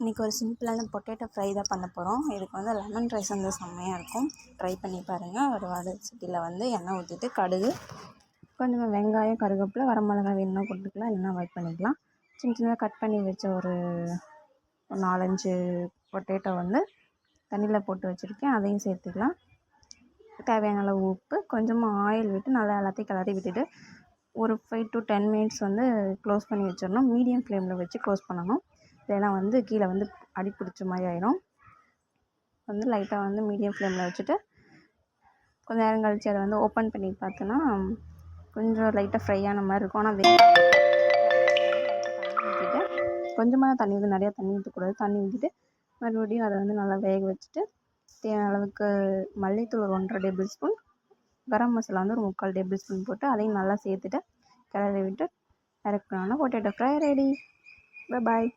இன்றைக்கி ஒரு சிம்பிளான பொட்டேட்டோ ஃப்ரை தான் பண்ண போகிறோம் இதுக்கு வந்து லெமன் ரைஸ் வந்து செம்மையாக இருக்கும். ட்ரை பண்ணி பாருங்கள் ஒரு வடை சட்டியில் வந்து எண்ணெய் ஊற்றிட்டு கடுகு கொஞ்சமாக வெங்காயம் கருவேப்பிலை வரமிளகாய் வேணும்னா போட்டுக்கலாம். இல்லைனா அவாய்ட் பண்ணிக்கலாம். சின்ன சின்னதாக கட் பண்ணி வச்ச ஒரு ஒரு நாலஞ்சு பொட்டேட்டோ வந்து தண்ணியில் போட்டு வச்சுருக்கேன். அதையும் சேர்த்துக்கலாம். தேவையான அளவு உப்பு கொஞ்சமாக ஆயில் விட்டு நல்லா எல்லாத்தையும் கிளறி விட்டுட்டு ஒரு ஃபைவ் டு டென் மினிட்ஸ் வந்து க்ளோஸ் பண்ணி வச்சிடணும். மீடியம் ஃப்ளேமில் வச்சு க்ளோஸ் பண்ணணும். இல்லைன்னா வந்து கீழே வந்து அடி பிடிச்ச மாதிரி ஆயிரும். வந்து லைட்டாக வந்து மீடியம் ஃப்ளேமில் வச்சுட்டு கொஞ்சம் நேரம் கழித்து அதை வந்து ஓப்பன் பண்ணி பார்த்தோன்னா கொஞ்சம் லைட்டாக ஃப்ரை ஆன மாதிரி இருக்கும். ஆனால் வெ ஊற்றிட்டு கொஞ்சமாக தான் தண்ணி ஊற்றி நிறையா தண்ணி ஊற்றக்கூடாது தண்ணி ஊற்றிட்டு மறுபடியும் அதை வந்து நல்லா வேக வச்சுட்டு தேவையான அளவுக்கு மல்லித்தூள் ஒரு ஒன்றரை டேபிள் ஸ்பூன் கரம் மசாலா வந்து ஒரு முக்கால் டேபிள் ஸ்பூன் போட்டு அதையும் நல்லா சேர்த்துட்டு கிளறி விட்டு இறக்கணும்னா பொட்டேட்டோ ஃப்ரை ரெடி பாய்